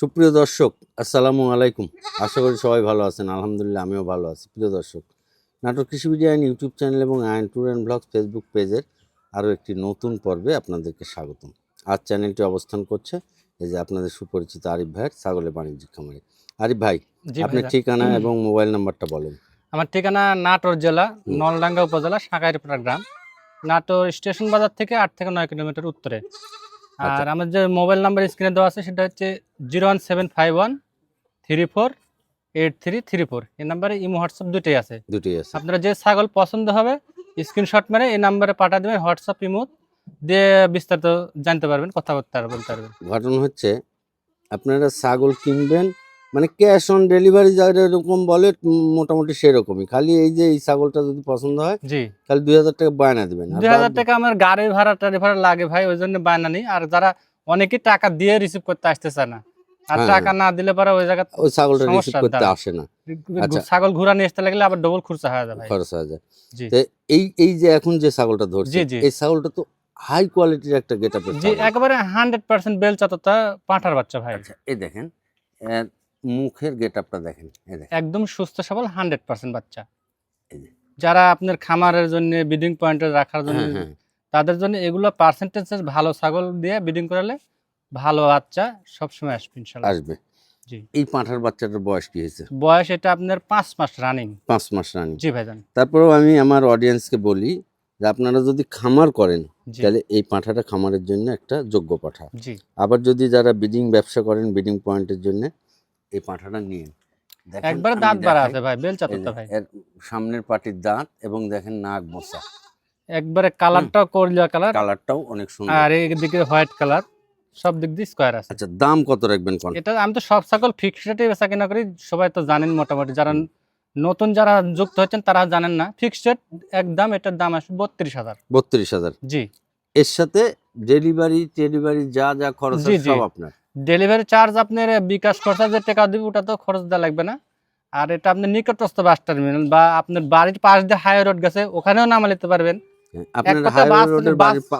সুপ্রিয় দর্শক আসসালামু আলাইকুম। আশা করি সবাই ভালো আছেন। আলহামদুলিল্লাহ আমিও ভালো আছি। প্রিয় দর্শক নাটক কৃষি বিডিয়ান ইউটিউব চ্যানেল এবং Ayan tour and blog Facebook পেজের আরও একটি নতুন পর্বে আপনাদেরকে স্বাগতম। আজ চ্যানেলটি অবস্থান করছে এই যে আপনাদের সুপরিচিত আরিফ ভাইয়ের ছাগলের বাণিজ্যিক খামারে। আরিফ ভাই আপনার ঠিকানা এবং মোবাইল নাম্বারটা বলেন। আমার ঠিকানা নাটোর জেলা নলডাঙ্গা উপজেলা সাঁকাইরপাড়া গ্রাম। নাটোর স্টেশন বাজার থেকে আট থেকে নয় কিলোমিটার উত্তরে। আর আমার যে মোবাইল নাম্বার স্ক্রিনে দেওয়া আছে সেটা হচ্ছে zero one seven five one three four eight three three four. এই নাম্বারে ইমো হোয়াটসঅ্যাপ দুটোই আছে। দুটোই আছে। আপনারা যে ছাগল পছন্দ হবে স্ক্রিনশট মেরে এই নাম্বারে পাঠা দেবেন হোয়াটসঅ্যাপ ইমো দিয়ে বিস্তারিত জানতে পারবেন কথাবার্তা বলতে পারবেন। ঘটনা হচ্ছে আপনারা ছাগল কিনবেন মানে ক্যাশ অন ডেলিভারি যারা এরকম বলে মোটামুটি সেরকমই। খালি এই যে এই ছাগলটা যদি পছন্দ হয় জি। খালি দুই হাজার টাকা বায়না দিবেন। দুই হাজার টাকা আমার গাড়ি ভাড়া টাড়ি ভাড়া লাগে ভাই ওই জন্য বায়না নেই। আর যারা অনেকে টাকা দিয়ে রিসিভ করতে আসতেছে না। আর হ্যাঁ, টাকা না দিলে পরে ওই জায়গা ওই ছাগলটা রিসিভ করতে আসে না। আচ্ছা। ছাগল ঘুরা নিয়ে আসতে লাগলে আবার ডবল খরচা হয়ে যায় ভাই। খরচ হয়ে যায়। তো এই এই যে এখন যে ছাগলটা ধরছে। এই ছাগলটা তো হাই কোয়ালিটির একটা গেট আপের জি একেবারে হান্ড্রেড পার্সেন্ট বেল চাততা পাঁঠার বাচ্চা ভাই। আচ্ছা এই দেখেন মুখের গেট আপটা দেখেন। একদম সুস্থ সবল হান্ড্রেড পার্সেন্ট বাচ্চা। যারা আপনার খামারের জন্য বিডিং পয়েন্টে রাখার জন্য হ্যাঁ হ্যাঁ। তাদের জন্য এগুলো পার্সেন্টেজ ভালো ছাগল দিয়ে বিডিং করালে ভালো বাচ্চা সবসময় আসবে ইনশাল্লাহ আসবে। জি। এই পাঁঠার বাচ্চাটার বয়স কি হয়েছে? বয়স এটা আপনার পাঁচ মাস রানিং পাঁচ মাস রানি জি ভাইজান। তারপরেও আমি আমার অডিয়েন্সকে বলি যে আপনারা যদি খামার করেন তাহলে এই পাঁঠাটা খামারের জন্য একটা যোগ্য পাঠা। আবার যদি যারা ব্রিডিং ব্যবসা করেন ব্রিডিং পয়েন্টের জন্য এই পাঁঠাটা নিন দেখেন, একবারে দাঁত বাড়া আছে ভাই বেল এই চাততা যে, ভাই। সামনের পাটির দাঁত এবং দেখেন নাক বসা। একবারে কালারটাও করলিয়া কালার। কালারটাও অনেক সুন্দর। আর এইদিকে হোয়াইট কালার সব দিক দিয়ে স্কোয়ার আছে। আচ্ছা দাম কত রাখবেন কোন? এটা আমি তো সব সকল ফিক্সড রেটে বেচা কিনা করি সবাই তো জানেন মোটামুটি। যারা নতুন যারা যুক্ত হচ্ছেন তারা জানেন না। ফিক্সড রেট একদম এটার দাম আসবে বত্রিশ হাজার। বত্রিশ হাজার। জি। এর সাথে ডেলিভারি টেলিভারি যা যা খরচ সব আপনার। ডেলিভারি চার্জ আপনার বিকাশ খরচা যে টাকা দিবে ওটা তো খরচ দেওয়া লাগবে না। আর এটা আপনার নিকটস্থ বাস টার্মিনাল বা আপনার বাড়ির পাশ দিয়ে হাই রোড গেছে ওখানেও নামা নিতে পারবেন। হ্যাঁ, আপনার বাস- রোডের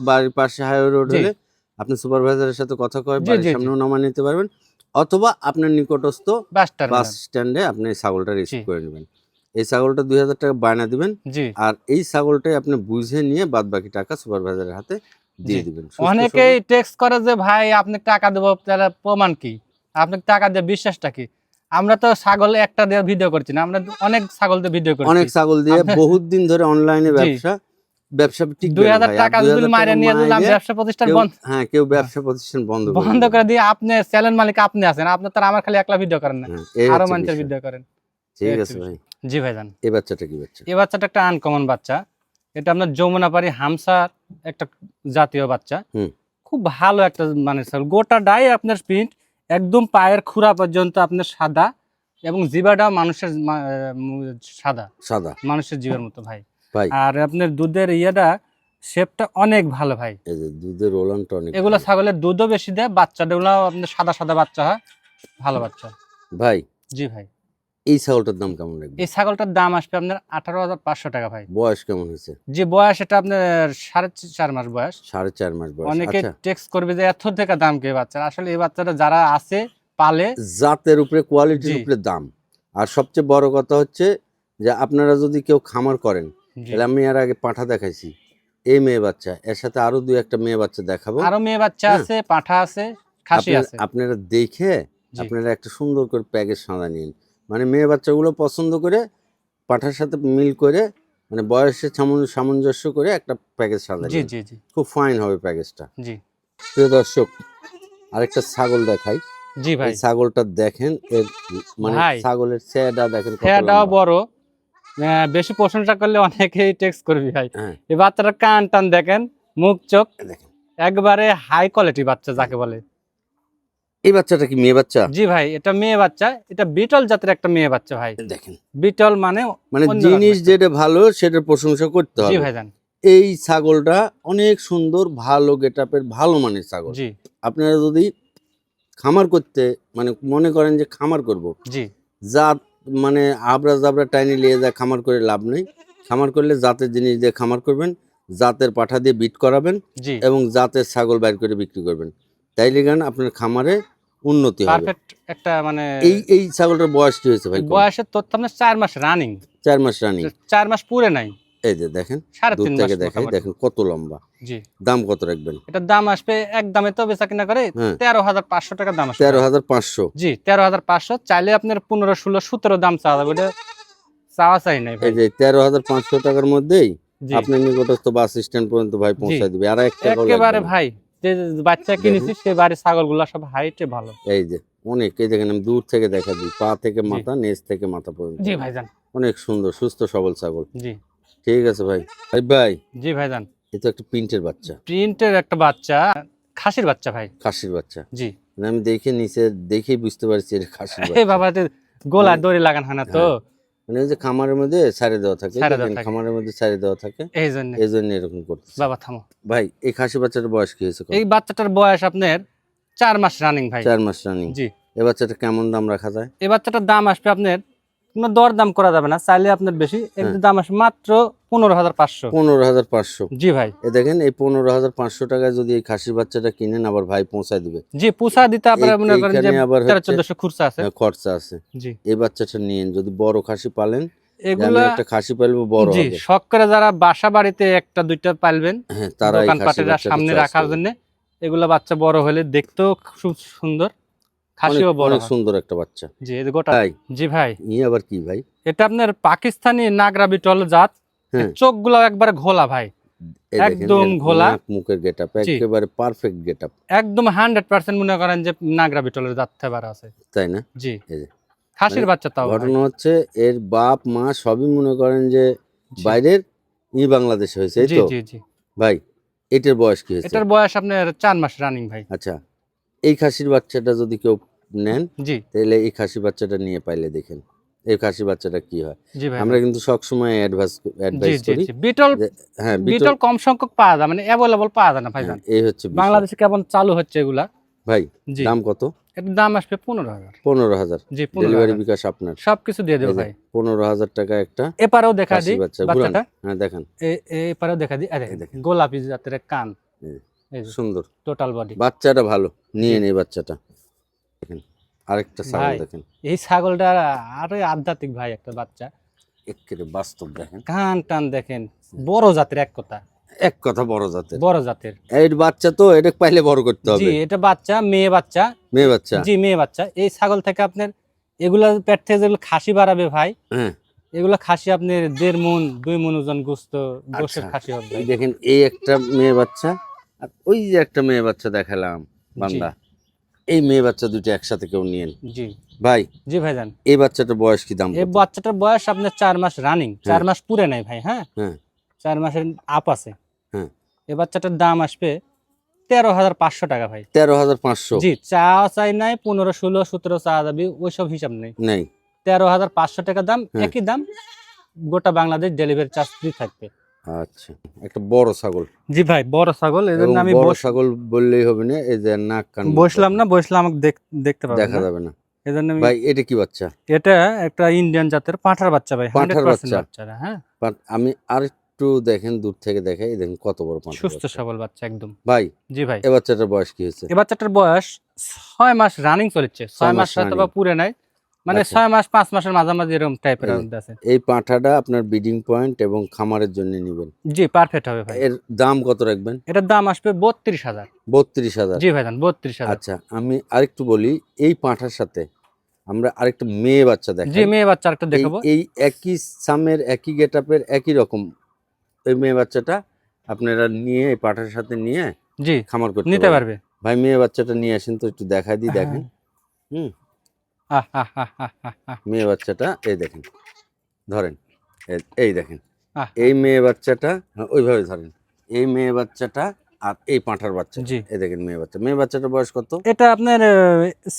বাড়ির পাশে হাই রোড হলে আপনি সুপারভাইজারের সাথে কথা কয়ে বাড়ির। সামনেও নামা নিতে পারবেন অথবা আপনার নিকটস্থ বাস বাস স্ট্যান্ডে আপনি ছাগলটা রিসিভ করে নেবেন। এই ছাগলটা দুই হাজার টাকা বায়না দিবেন আর এই ছাগলটাই আপনি বুঝে নিয়ে বাদ বাকি টাকা সুপারভাইজারের হাতে দিয়ে জি। দিবেন অনেকেই টেক্সট করে যে ভাই আপনি টাকা দেবো তাহলে প্রমাণ কি? আপনাকে টাকা দিয়ে বিশ্বাসটা কি? আমরা তো ছাগল একটা দিয়ে ভিডিও করছি না আমরা অনেক ছাগল দিয়ে ভিডিও করছি। অনেক ছাগল দিয়ে বহুত দিন ধরে অনলাইনে ব্যবসা ব্যবসা টাকা 2000 যদি মাইরে নিয়ে দিলাম ব্যবসা প্রতিষ্ঠান বন্ধ হ্যাঁ কেউ ব্যবসা প্রতিষ্ঠান বন্ধ বন্ধ করে দিয়ে আপনি চ্যানেল মালিক আপনি আছেন আপনি তার আমার খালি একলা ভিডিও করেন না হ্যাঁ, আরও মানুষের ভিডিও করেন। ঠিক আছে ভাই। জি ভাইজান। এই বাচ্চাটা কি বাচ্চা? এই বাচ্চাটা একটা আনকমন বাচ্চা। এটা আপনার যমুনাপাড়ি হামসার একটা জাতীয় বাচ্চা। খুব ভালো একটা মানে। গোটা ডাই আপনার প্রিন্ট একদম পায়ের খুরা পর্যন্ত আপনার সাদা এবং জিবাটা মানুষের সাদা। সাদা। মানুষের জীবের মতো ভাই। আর আপনার দুধের ইয়েটা শেপটা অনেক ভালো ভাই। দুধের রোলানটা অনেক এগুলো ছাগলের দুধও বেশি দেয় বাচ্চাগুলো আপনার সাদা সাদা বাচ্চা হয় ভালো বাচ্চা। ভাই। জি ভাই। এই ছাগলটার দাম কেমন লাগবে এই ছাগলটার দাম আসবে আপনার আঠারো হাজার পাঁচশো টাকা ভাই। বয়স কেমন হয়েছে? যে বয়স এটা আপনার সাড়ে চার মাস বয়স। সাড়ে চার মাস বয়স অনেকে আচ্ছা। টেক্স করবে যে এত টাকা দাম কে বাচ্চার? আসলে এই বাচ্চাটা যারা আছে পালে। জাতের উপরে কোয়ালিটির উপরে দাম। আর সবচেয়ে বড় কথা হচ্ছে যে আপনারা যদি কেউ খামার করেন তাহলে আমি এর আগে পাঠা দেখাইছি। এই মেয়ে বাচ্চা এর সাথে আরও দুই একটা মেয়ে বাচ্চা দেখাবো। আরও মেয়ে বাচ্চা হ্যাঁ। আছে পাঠা আছে খাসি আছে। আপনারা দেখে আপনারা একটা সুন্দর করে প্যাকেজ সাদা নিন। মানে মেয়ে বাচ্চাগুলো পছন্দ করে পাঠার সাথে মিল করে মানে বয়সের সামঞ্জ- সামঞ্জস্য করে একটা প্যাকেজ সাদা জি জি জি। খুব ফাইন হবে প্যাকেজটা। জি। প্রিয় দর্শক আরেকটা ছাগল দেখাই। জি ভাই। ছাগলটা দেখেন এর মানে। ছাগলের চেহারা দেখেন কত বড়। বেশি প্রশংসা করলে অনেকেই টেক্স করবি ভাই। হ্যাঁ। এই বাচ্চাটার কান টান দেখেন মুখ চোখ দেখেন। একবারে হাই কোয়ালিটি বাচ্চা যাকে বলে। এই বাচ্চাটা কি মেয়ে বাচ্চা? জি ভাই এটা মেয়ে বাচ্চা। এটা বিটল জাতের একটা মেয়ে বাচ্চা ভাই। দেখেন। বিটল মানে মানে জিনিস যেটা ভালো সেটার প্রশংসা করতে হবে জি হবে। ভাইজান এই ছাগলটা অনেক সুন্দর ভালো গেটআপের ভালো মানের ছাগল। জি। আপনারা যদি খামার করতে মানে মনে করেন যে খামার করব জি। জাত মানে আবরা জাবরা টাইনি নিয়ে যা খামার করে লাভ নেই। খামার করলে জাতের জিনিস দিয়ে খামার করবেন জাতের পাঠা দিয়ে বিট করাবেন এবং জাতের ছাগল বাইর করে বিক্রি করবেন। তাইলে গান আপনার খামারে উন্নতি হবে। পারফেক্ট একটা মানে এই এই ছাগলটার বয়স কি হয়েছে ভাই? বয়সের তথ্য আপনার চার মাস রানিং চার মাস রানিং চার মাস পুরে নাই। এই যে দেখেন দূর থেকে দেখেন দেখেন কত লম্বা। জি। দাম কত রাখবেন? এটার দাম আসবে এক দামে তো বেচা কিনা করে হ্যাঁ। তেরো হাজার পাঁচশো টাকা দাম আসবে। তেরো হাজার পাঁচশো। জি তেরো হাজার পাঁচশো। চাইলে আপনার পনেরো ষোলো সতেরো দাম চাওয়া যাবে ওটা চাওয়া চাই নাই এই যে তেরো হাজার পাঁচশো টাকার মধ্যেই আপনার নিকটস্থ বাস স্ট্যান্ড পর্যন্ত ভাই পৌঁছায় দিবে। আর একটা একেবারে ভাই যে বাচ্চা কিনেছি সে বাড়ির ছাগলগুলা সব হাইটে ভালো। এই যে অনেক এই দেখেন আমি দূর থেকে দেখা দিই পা থেকে মাথা নেজ থেকে মাথা পর্যন্ত। জি ভাইজান। অনেক সুন্দর সুস্থ সবল ছাগল। জি। ঠিক আছে ভাই। ভাই ভাই। জি ভাইজান। এ তো একটা প্রিন্টের বাচ্চা। প্রিন্টের একটা বাচ্চা খাসির বাচ্চা ভাই। খাসির বাচ্চা। জি। মানে আমি দেখে নিচে দেখে বুঝতে পারছি এটা খাসির বাচ্চা। বাবা গোলায় দড়ি লাগান হয় না তো। মানে যে খামারের মধ্যে ছাড়ে দেওয়া থাকে। খামারের মধ্যে ছাড়ে দেওয়া থাকে এই জন্য এই জন্য এরকম করতে বাবা থামো। ভাই এই খাসি বাচ্চাটার বয়স কি হয়েছে এই বাচ্চাটার বয়স আপনার চার মাস রানিং ভাই। চার মাস রানিং জি। এই বাচ্চাটা কেমন দাম রাখা যায়? এই বাচ্চাটার দাম আসবে আপনার কোনো দর দাম করা যাবে না চাইলে আপনার বেশি। এর হ্যাঁ। দাম আসবে মাত্র পনেরো হাজার পাঁচশো। পনেরো হাজার পাঁচশো। জি ভাই। এ দেখেন এই পনেরো হাজার পাঁচশো টাকায় যদি এই খাসির বাচ্চাটা কিনেন আবার ভাই পৌঁছায় দিবে। জি দিতে আপনার মনে করেন যে আবার চোদ্দশো খুরসা আছে। হ্যাঁ, খরচা আছে। জি। এই বাচ্চাটা নিয়েন যদি বড় খাসি পালেন এগুলা একটা খাসি পালবো বড় জি শখ করে যারা বাসা বাড়িতে একটা দুইটা পালবেন হ্যাঁ তারা সামনে choice রাখার জন্য এগুলা বাচ্চা বড় হলে দেখতেও খুব সুন্দর। খাসিও বড় অনেক সুন্দর একটা বাচ্চা। জি গোটা জি ভাই। ই আবার কি ভাই? এটা আপনার পাকিস্তানি নাগরা বিটল জাত। হ্যাঁ। চোখগুলো একবার ঘোলা ভাই। একদম ঘোলা। মুখের গেট আপ জি। একেবারে পারফেক্ট গেট আপ একদম হান্ড্রেড পার্সেন্ট মনে করেন যে নাগরা বিটলের জাত থেবার আছে। তাই না? জি। এই যে। খাসির মানে বাচ্চা তাও। ঘটনা হচ্ছে এর বাপ মা সবই মনে করেন যে বাইরের ই বাংলাদেশ হয়েছে এই জি তো? জি জি। ভাই এটার বয়স কি হয়েছে? এটার বয়স আপনার চার মাস রানিং ভাই। আচ্ছা। এই খাসির বাচ্চাটা যদি কেউ নেন জি। তাহলে এই খাসি বাচ্চাটা নিয়ে পাইলে দেখেন এই খাসি বাচ্চাটা কি হয়। আমরা কিন্তু সবসময় অ্যাডভাইস অ্যাডভাইস করি বিটল হ্যাঁ বিটল কম সংখ্যক পাওয়া যায় মানে অ্যাভেলেবল পাওয়া যায় না হ্যাঁ, এই হচ্ছে বাংলাদেশে কেমন চালু হচ্ছে এগুলা? ভাই দাম কত? এটার দাম আসবে পনেরো হাজার। পনেরো হাজার। জি ডেলিভারি বিকাশ আপনার। সবকিছু দিয়ে দেবো ভাই। পনেরো হাজার টাকা একটা এপারেও দেখা দিই বাচ্চাটা। হ্যাঁ দেখান। এপারেও দেখা দিই। আরে দেখেন। গোলাপি জাতের কান। সুন্দর। টোটাল বডি বাচ্চাটা ভালো নিয়ে নেই বাচ্চাটা। দেখেন আরেকটা ছাগল দেখেন। এই ছাগলটা আরও আধ্যাত্মিক ভাই একটা বাচ্চা। একেবারে বাস্তব দেখেন। কান টান দেখেন বড় জাতের এক কথা। এক কথা বড় জাতের। বড় জাতের। এই বাচ্চা তো এটা পাইলে বড় করতে হবে। জি এটা বাচ্চা মেয়ে বাচ্চা। মেয়ে বাচ্চা? জি মেয়ে বাচ্চা। এই ছাগল থেকে আপনার এগুলা পেট থেকে যেগুলো খাসি বাড়াবে ভাই হ্যাঁ। এগুলা খাসি আপনার দেড় মন দুই মন ওজন গুস্ত গোশের আচ্ছা। খাসি হবে দেখেন এই একটা মেয়ে বাচ্চা আর ওই যে একটা মেয়ে বাচ্চা দেখালাম বান্দা। এই মেয়ে বাচ্চা দুটো একসাথে কেউ নিয়েন। জি। ভাই জি ভাইজান। এই বাচ্চাটার বয়স কি দাম এই বাচ্চাটার বয়স আপনার চার মাস রানিং চার হ্যাঁ। মাস পুরে নাই ভাই হ্যাঁ? হ্যাঁ। চার মাসের আপ আছে। হ্যাঁ। এই বাচ্চাটার দাম আসবে তেরো হাজার পাঁচশো টাকা ভাই। তেরো হাজার পাঁচশো? জি চা চাই নাই পনেরো ষোলো সতেরো চা যাবি ওইসব হিসাব নেই। নেই। তেরো হাজার পাঁচশো টাকা দাম হ্যাঁ। একই দাম গোটা বাংলাদেশ ডেলিভারি চার্জ ফ্রি থাকবে। আচ্ছা একটা বড় ছাগল। জি ভাই বড় ছাগল এই জন্য আমি বড় ছাগল বললেই হবে না এই যে নাক কান বসলাম না বসলে আমাকে দেখতে পারবেন দেখা যাবে না। এই ভাই এটা কি বাচ্চা? এটা একটা ইন্ডিয়ান জাতের পাঁঠার বাচ্চা ভাই পাঁঠার বাচ্চা। হ্যাঁ। বাট আমি আর একটু দেখেন দূর থেকে দেখে দেখেন কত বড় পাঁঠা সুস্থ সবল বাচ্চা একদম। ভাই জি ভাই। এ বাচ্চাটার বয়স কি হয়েছে? এই বাচ্চাটার বয়স ছয় মাস রানিং চলেছে। ছয় মাস হয়তো বা। পুরে নাই। মানে আচ্ছা। ছয় মাস পাঁচ মাসের মাঝামাঝি এরকম টাইপের আছে। এই পাঁঠাটা আপনার ব্রিডিং পয়েন্ট এবং খামারের জন্য নেবেন। জি পারফেক্ট হবে ভাই। এর দাম কত রাখবেন? এটার দাম আসবে বত্রিশ হাজার। বত্রিশ হাজার। জি ভাইজান বত্রিশ হাজার। আচ্ছা আমি আরেকটু বলি এই পাঁঠার সাথে আমরা আরেকটা মেয়ে বাচ্চা দেখাই। জি মেয়ে বাচ্চা একটা এই- দেখাবো। এই একই সামের একই গেটআপের একই রকম এই মেয়ে বাচ্চাটা আপনারা নিয়ে এই পাঁঠার সাথে নিয়ে জি খামার করতে নিতে পারবে। ভাই মেয়ে বাচ্চাটা নিয়ে আসেন তো একটু দেখাই দিই দেখেন। হুম। মেয়ে বাচ্চাটা এই দেখেন ধরেন এই- দেখেন এই মেয়ে বাচ্চাটা হ্যাঁ, ওইভাবে ধরেন এই মেয়ে বাচ্চাটা আর এই পাঁঠার বাচ্চা জি। এই দেখেন মেয়ে বাচ্চা মেয়ে বাচ্চাটার বয়স কত? এটা আপনার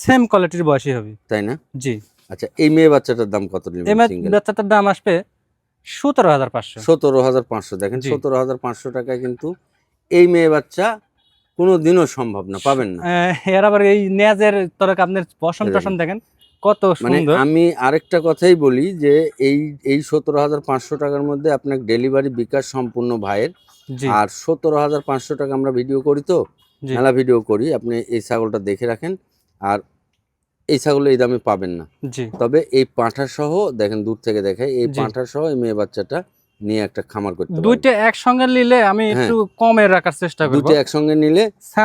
সেম কোয়ালিটির বয়সী হবে। তাই না? জি। আচ্ছা এই মেয়ে বাচ্চাটার দাম কত এই বাচ্চাটার দাম আসবে সতেরো হাজার পাঁচশো। সতেরো হাজার পাঁচশো দেখেন। সতেরো হাজার পাঁচশো টাকায় কিন্তু এই মেয়ে বাচ্চা কোনো দিনও সম্ভব না পাবেন না। এর আবার এই নেজের তরক আপনার পশম টসম দেখেন কত মানে আমি আরেকটা কথাই বলি যে এই এই সতেরো হাজার পাঁচশো টাকার মধ্যে আপনার ডেলিভারি বিকাশ সম্পূর্ণ ভাইয়ের। আর সতেরো হাজার পাঁচশো টাকা আমরা ভিডিও করি তো? মেলা ভিডিও করি আপনি এই ছাগলটা দেখে রাখেন। আর এই ছাগল এই দামে পাবেন না। তবে এই পাঁঠা সহ দেখেন দূর থেকে দেখাই এই পাঁঠা সহ এই মেয়ে বাচ্চাটা নিয়ে একটা খামার করতে দুইটা একসঙ্গে নিলে আমি হ্যাঁ। একটু কমে রাখার চেষ্টা করব। দুটো একসঙ্গে নিলে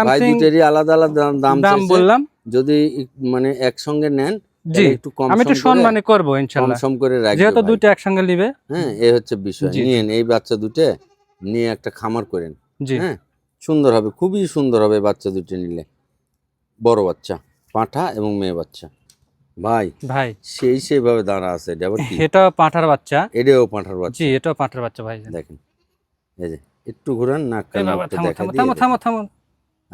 ভাই দুটেরই আলাদা আলাদা দাম দাম বললাম। যদি মানে একসঙ্গে নেন জি। একটু কম আমি একটু সম করব ইনশাআল্লাহ সম করে রাখবে যেহেতু। দুইটা একসঙ্গে নিবে। হ্যাঁ এই হচ্ছে বিষয়। নিয়েন এই বাচ্চা দুটো নিয়ে একটা খামার করেন। জি। হ্যাঁ সুন্দর হবে খুবই সুন্দর হবে বাচ্চা দুটো নিলে। বড় বাচ্চা পাঁঠা এবং মেয়ে বাচ্চা। ভাই ভাই। সেই সেইভাবে দাঁড়া আছে এটা কি? এটা পাঁঠার বাচ্চা। এটাও পাঁঠার বাচ্চা। জি এটাও পাঁঠার বাচ্চা ভাই। দেখেন এই যে একটু ঘুরান নাক থামো থামো। থামো থামো।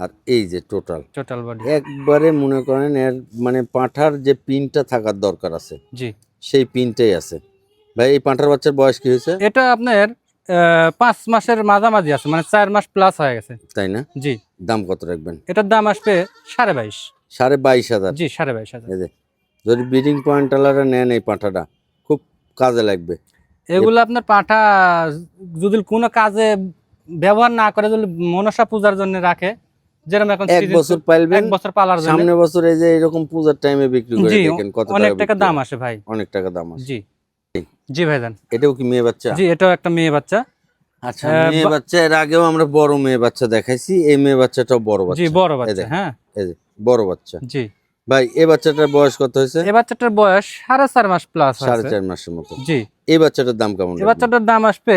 আর এই যে টোটাল টোটাল বডি একবারে মনে করেন এর মানে পাঁঠার যে পিনটা থাকার দরকার আছে জি। সেই পিনটাই আছে। ভাই এই পাঁঠার বাচ্চার বয়স কি হয়েছে? এটা আপনার পাঁচ মাসের মাঝামাঝি আছে মানে চার মাস প্লাস হয়ে গেছে। তাই না? জি। দাম কত রাখবেন? এটার দাম আসবে সাড়ে বাইশ। সাড়ে বাইশ হাজার। জি সাড়ে বাইশ হাজার। যদি ব্রিডিং পয়েন্ট আলারা নেন এই পাঁঠাটা খুব কাজে লাগবে। এগুলো আপনার পাঁঠা যদি কোনো কাজে ব্যবহার না করে যদি মনসা পূজার জন্য রাখে যেরকম এখন এক season বছর চল- পাইলবেন এক বছর পালার জন্য। সামনে বছর এই যে এরকম পূজার টাইমে বিক্রি করে দেখেন কত অনেক টাকা টাকা দাম আসে ভাই। অনেক টাকা দাম আছে জি। জি ভাইজান এটাও কি মেয়ে বাচ্চা? জি এটাও একটা মেয়ে বাচ্চা। আচ্ছা মেয়ে বাচ্চা এর আগেও আমরা বড় মেয়ে বাচ্চা দেখাইছি এই মেয়ে বাচ্চাটাও বড় জি বড় বাচ্চা হ্যাঁ। এই যে বড় বাচ্চা। জি। ভাই এই বাচ্চাটার বয়স কত হয়েছে? এই বাচ্চাটার বয়স সাড়ে চার মাস প্লাস সাড়ে চার মাসের মতো। জি। এই বাচ্চাটার দাম কেমন এই বাচ্চাটার দাম আসবে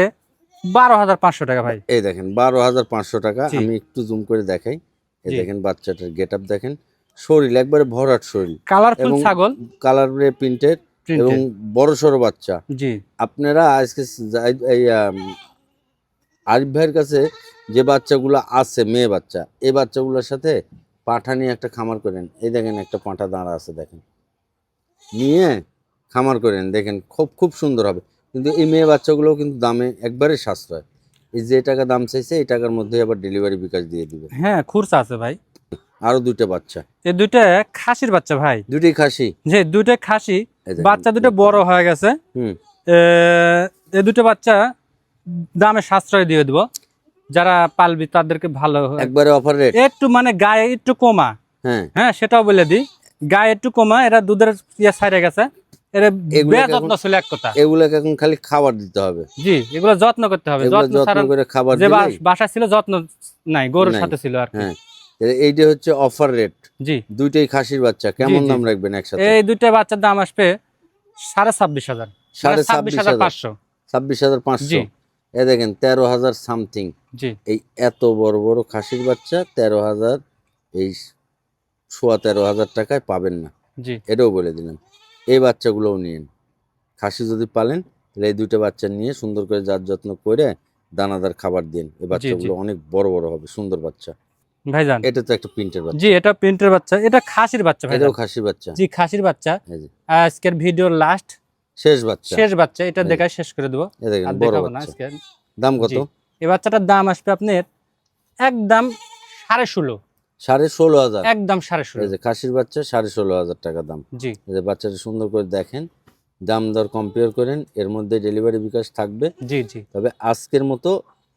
বারো হাজার পাঁচশো টাকা ভাই। এই দেখেন বারো হাজার পাঁচশো টাকা। আমি একটু জুম করে দেখাই। এই দেখেন বাচ্চাটার গেট আপ দেখেন। শরীর একবারে ভরাট শরীর। কালারফুল এবং ছাগল। কালার প্রিন্টেড এবং বড় সড়ো বাচ্চা। জি। আপনারা আজকে আরিফ ভাইয়ের কাছে যে বাচ্চাগুলো আছে মেয়ে বাচ্চা এই বাচ্চাগুলোর সাথে পাঠা নিয়ে একটা খামার করেন। এই দেখেন একটা পাঁঠা দাঁড়া আছে দেখেন। নিয়ে খামার করেন দেখেন খুব খুব সুন্দর হবে। কিন্তু এই মেয়ে বাচ্চাগুলোও কিন্তু দামে একবারে সাশ্রয়। এই যে টাকা দাম চাইছে এই টাকার মধ্যে আবার ডেলিভারি বিকাশ দিয়ে দিবে। হ্যাঁ খুরসা আছে ভাই। আরও দুইটা বাচ্চা। এই দুইটা খাসির বাচ্চা ভাই। খাসি? যে দুইটা খাসি বাচ্চা দুটো বড় হয়ে গেছে। হুম। এই দুটো বাচ্চা দামে সাশ্রয় দিয়ে দিব। যারা পালবি তাদেরকে ভালো একবারে অফার রেট একটু মানে গায়ে একটু কমা। হ্যাঁ। হ্যাঁ সেটাও বলে দিই। গায়ে একটু কমা এরা দুধের ইয়ে ছাইড়ে গেছে। এরা এখন- ছিল এক কথা। এগুলোকে এখন খালি খাবার দিতে হবে। জি এগুলো যত্ন করতে হবে। যত্ন যত্ন করে খাবার যে বাসা ছিল যত্ন নাই গরুর সাথে ছিল আর কি। হ্যাঁ। এইটা হচ্ছে অফার রেট জি। দুইটাই খাসির বাচ্চা। কেমন দাম রাখবেন একসাথে? এই দুইটা বাচ্চার দাম আসবে সাড়ে ছাব্বিশ হাজার। সাড়ে মানে ছাব্বিশ হাজার পাঁচশো। ছাব্বিশ হাজার পাঁচশো। এ দেখেন তেরো হাজার সামথিং এই এত বড় বড় খাসির বাচ্চা তেরো হাজার এই সোয়া তেরো হাজার টাকায় পাবেন না। জি। এটাও বলে দিলাম। এই বাচ্চাগুলোও নিন। খাসি যদি পালেন তাহলে এই দুইটা বাচ্চা নিয়ে সুন্দর করে যার যত্ন করে দানাদার খাবার দিন। এই বাচ্চাগুলো অনেক বড় বড় হবে সুন্দর বাচ্চা। ভাইজান। এটা তো একটা প্রিন্টের বাচ্চা। জি এটা প্রিন্টের বাচ্চা। এটা খাসির বাচ্চা এটাও খাসির বাচ্চা। জি খাসির বাচ্চা। আজকের ভিডিওর লাস্ট শেষ বাচ্চা। শেষ বাচ্চা। এটা শেষ করে দেবো। এ আর দেখাবো না আজকে দাম কত? এই বাচ্চাটার দাম আসবে আপনার একদম সাড়ে ষোলো। সাড়ে ষোলো হাজার। একদম সাড়ে ষোলো। যে খাসির বাচ্চা সাড়ে ষোলো হাজার টাকা দাম। জি। যে বাচ্চাটা সুন্দর করে দেখেন দাম দর কম্পেয়ার করেন এর মধ্যে ডেলিভারি বিকাশ থাকবে। জি জি। তবে আজকের মতো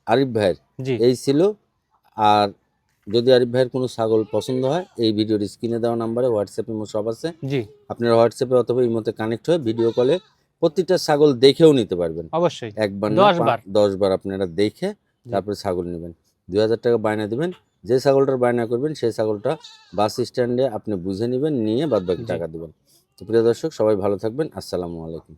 আরিফ ভাইয়ের এই ছিল। আর যদি আরিফ ভাইয়ের কোনো ছাগল পছন্দ হয় এই ভিডিওর স্ক্রিনে দেওয়া নাম্বারে হোয়াটসঅ্যাপ ইমো সব আছে। জি। আপনারা হোয়াটসঅ্যাপে অথবা ইমোতে কানেক্ট হয়ে ভিডিও কলে প্রতিটা ছাগল দেখেও নিতে পারবেন। অবশ্যই। একবার দশ বার। আপনারা দেখে তারপরে ছাগল নেবেন। দুই হাজার টাকা বায়না দিবেন যে ছাগলটার বায়না করবেন সেই ছাগলটা বাস স্ট্যান্ডে আপনি বুঝে নেবেন নিয়ে বাদবাকি টাকা দেবেন। তো প্রিয় দর্শক সবাই ভালো থাকবেন। আসসালামু আলাইকুম।